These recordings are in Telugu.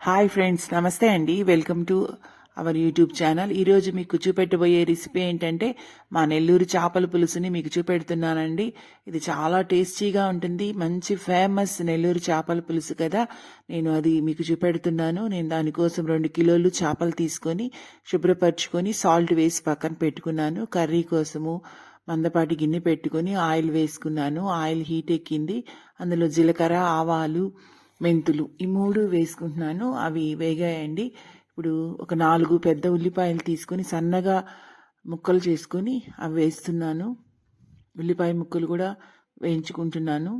హాయ్ ఫ్రెండ్స్ నమస్తే అండి. Welcome to our YouTube channel. ఈరోజు మీకు చూపెట్టబోయే రెసిపీ ఏంటంటే మా నెల్లూరు చేపల పులుసుని మీకు చూపెడుతున్నానండి. ఇది చాలా టేస్టీగా ఉంటుంది. మంచి ఫేమస్ నెల్లూరు చేపల పులుసు కదా. నేను అది మీకు చూపెడుతున్నాను. నేను దానికోసం రెండు కిలోలు చేపలు తీసుకొని శుభ్రపరచుకొని సాల్ట్ వేసి పక్కన పెట్టుకున్నాను. కర్రీ కోసము మందపాటి గిన్నె పెట్టుకొని ఆయిల్ వేసుకున్నాను. ఆయిల్ హీట్ ఎక్కింది. అందులో జీలకర్ర ఆవాలు మెంతులు ఈ మూడు వేసుకుంటున్నాను. అవి వేగాయండి. ఇప్పుడు ఒక నాలుగు పెద్ద ఉల్లిపాయలు తీసుకొని సన్నగా ముక్కలు చేసుకొని అవి వేస్తున్నాను. ఉల్లిపాయ ముక్కలు కూడా వేయించుకుంటున్నాను.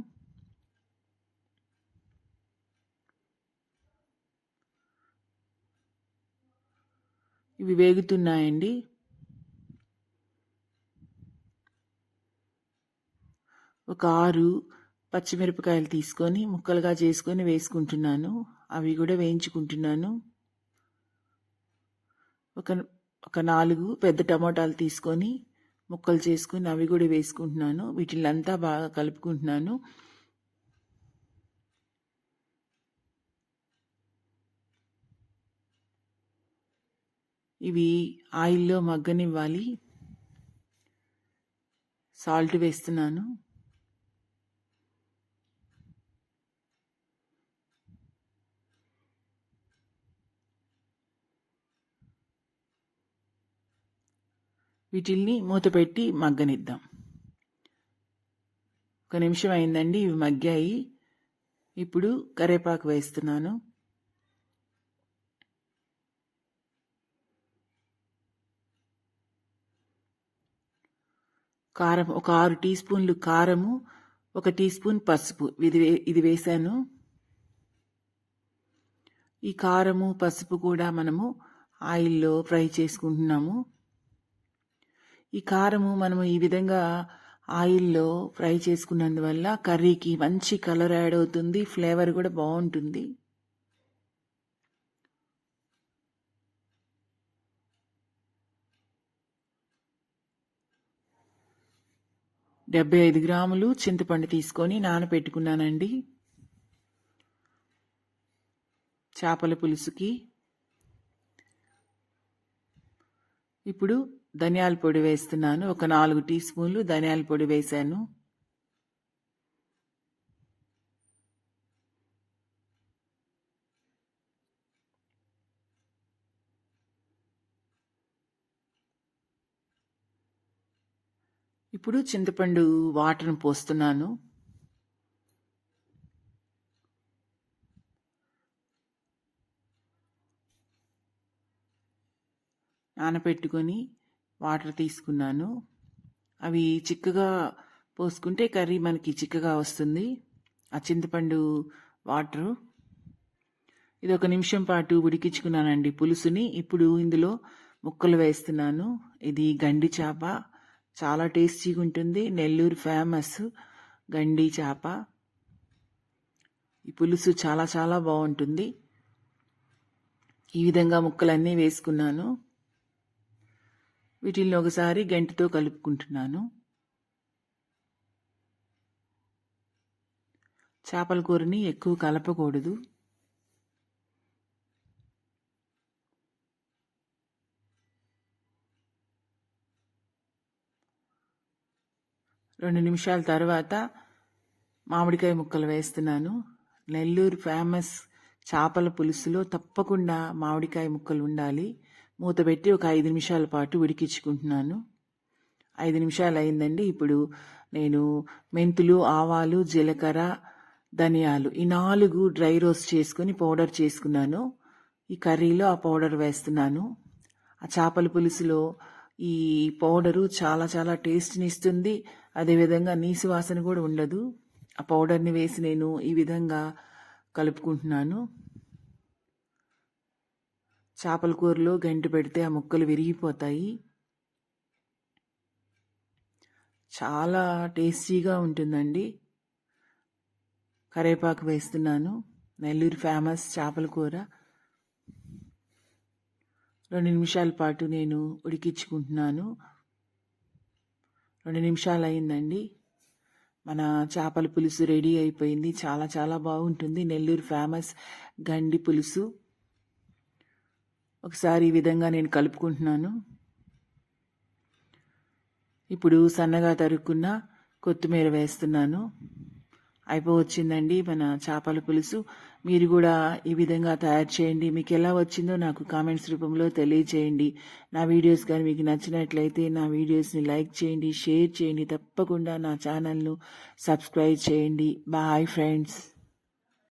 ఇవి వేగుతున్నాయండి. ఒక ఆరు పచ్చిమిరపకాయలు తీసుకొని ముక్కలుగా చేసుకొని వేసుకుంటున్నాను. అవి కూడా వేయించుకుంటున్నాను. ఒక ఒక నాలుగు పెద్ద టమోటాలు తీసుకొని ముక్కలు చేసుకొని అవి కూడా వేసుకుంటున్నాను. వీటిని అంతా బాగా కలుపుకుంటున్నాను. ఇవి ఆయిల్లో మగ్గనివ్వాలి. సాల్ట్ వేస్తున్నాను. వీటిల్ని మూతపెట్టి మగ్గనిద్దాం. ఒక నిమిషం అయిందండి ఇవి మగ్గాయి. ఇప్పుడు కరేపాకు వేస్తున్నాను. కారం ఒక ఆరు టీ స్పూన్లు కారము ఒక టీ స్పూన్ పసుపు. ఇది వే ఇది వేసాను ఈ కారము పసుపు కూడా మనము ఆయిల్లో ఫ్రై చేసుకుంటున్నాము. ఈ కారము మనము ఈ విధంగా ఆయిల్లో ఫ్రై చేసుకున్నందువల్ల కర్రీకి మంచి కలర్ యాడ్ అవుతుంది ఫ్లేవర్ కూడా బాగుంటుంది. డెబ్బై ఐదు గ్రాములు చింతపండు తీసుకొని నానబెట్టుకున్నానండి చేపల పులుసుకి. ఇప్పుడు ధనియాల పొడి వేస్తున్నాను. ఒక నాలుగు టీ స్పూన్లు ధనియాల పొడి వేశాను. ఇప్పుడు చింతపండు వాటర్ని పోస్తున్నాను. నానపెట్టుకొని వాటర్ తీసుకున్నాను. అవి చిక్కగా పోసుకుంటే కర్రీ మనకి చిక్కగా వస్తుంది. ఆ చింతపండు వాటరు. ఇది ఒక నిమిషం పాటు ఉడికించుకున్నానండి పులుసుని. ఇప్పుడు ఇందులో ముక్కలు వేస్తున్నాను. ఇది గండి చేప. చాలా టేస్టీగా ఉంటుంది. నెల్లూరు ఫేమస్ గండి చేప. ఈ పులుసు చాలా చాలా బాగుంటుంది. ఈ విధంగా ముక్కలన్నీ వేసుకున్నాను. వీటిని ఒకసారి గంటితో కలుపుకుంటున్నాను. చేపల కూరని ఎక్కువ కలపకూడదు. రెండు నిమిషాల తర్వాత మామిడికాయ ముక్కలు వేస్తున్నాను. నెల్లూరు ఫేమస్ చేపల పులుసులో తప్పకుండా మామిడికాయ ముక్కలు ఉండాలి. మూత పెట్టి ఒక ఐదు నిమిషాల పాటు ఉడికించుకుంటున్నాను. ఐదు నిమిషాలు అయిందండి. ఇప్పుడు నేను మెంతులు ఆవాలు జీలకర్ర ధనియాలు ఈ నాలుగు డ్రై రోస్ట్ చేసుకుని పౌడర్ చేసుకున్నాను. ఈ కర్రీలో ఆ పౌడర్ వేస్తున్నాను. ఆ చేపల పులుసులో ఈ పౌడరు చాలా చాలా టేస్ట్ని ఇస్తుంది. అదేవిధంగా నీసు వాసన కూడా ఉండదు. ఆ పౌడర్ని వేసి నేను ఈ విధంగా కలుపుకుంటున్నాను. చేపల కూరలో గంటి పెడితే ఆ ముక్కలు విరిగిపోతాయి. చాలా టేస్టీగా ఉంటుందండి. కరేపాకు వేస్తున్నాను. నెల్లూరు ఫేమస్ చేపల కూర. రెండు నిమిషాల పాటు నేను ఉడికించుకుంటున్నాను. రెండు నిమిషాలు అయిందండి మన చేపల పులుసు రెడీ అయిపోయింది. చాలా చాలా బాగుంటుంది. నెల్లూరు ఫేమస్ గండి పులుసు. ఒకసారి ఈ విధంగా నేను కలుపుకుంటున్నాను. ఇప్పుడు సన్నగా తరుక్కున్న కొత్తిమీర వేస్తున్నాను. అయిపోవచ్చిందండి మన చేపల పులుసు. మీరు కూడా ఈ విధంగా తయారు చేయండి. మీకు ఎలా వచ్చిందో నాకు కామెంట్స్ రూపంలో తెలియచేయండి. నా వీడియోస్ కానీ మీకు నచ్చినట్లయితే నా వీడియోస్ని లైక్ చేయండి షేర్ చేయండి. తప్పకుండా నా ఛానల్ను సబ్స్క్రైబ్ చేయండి. Bye friends.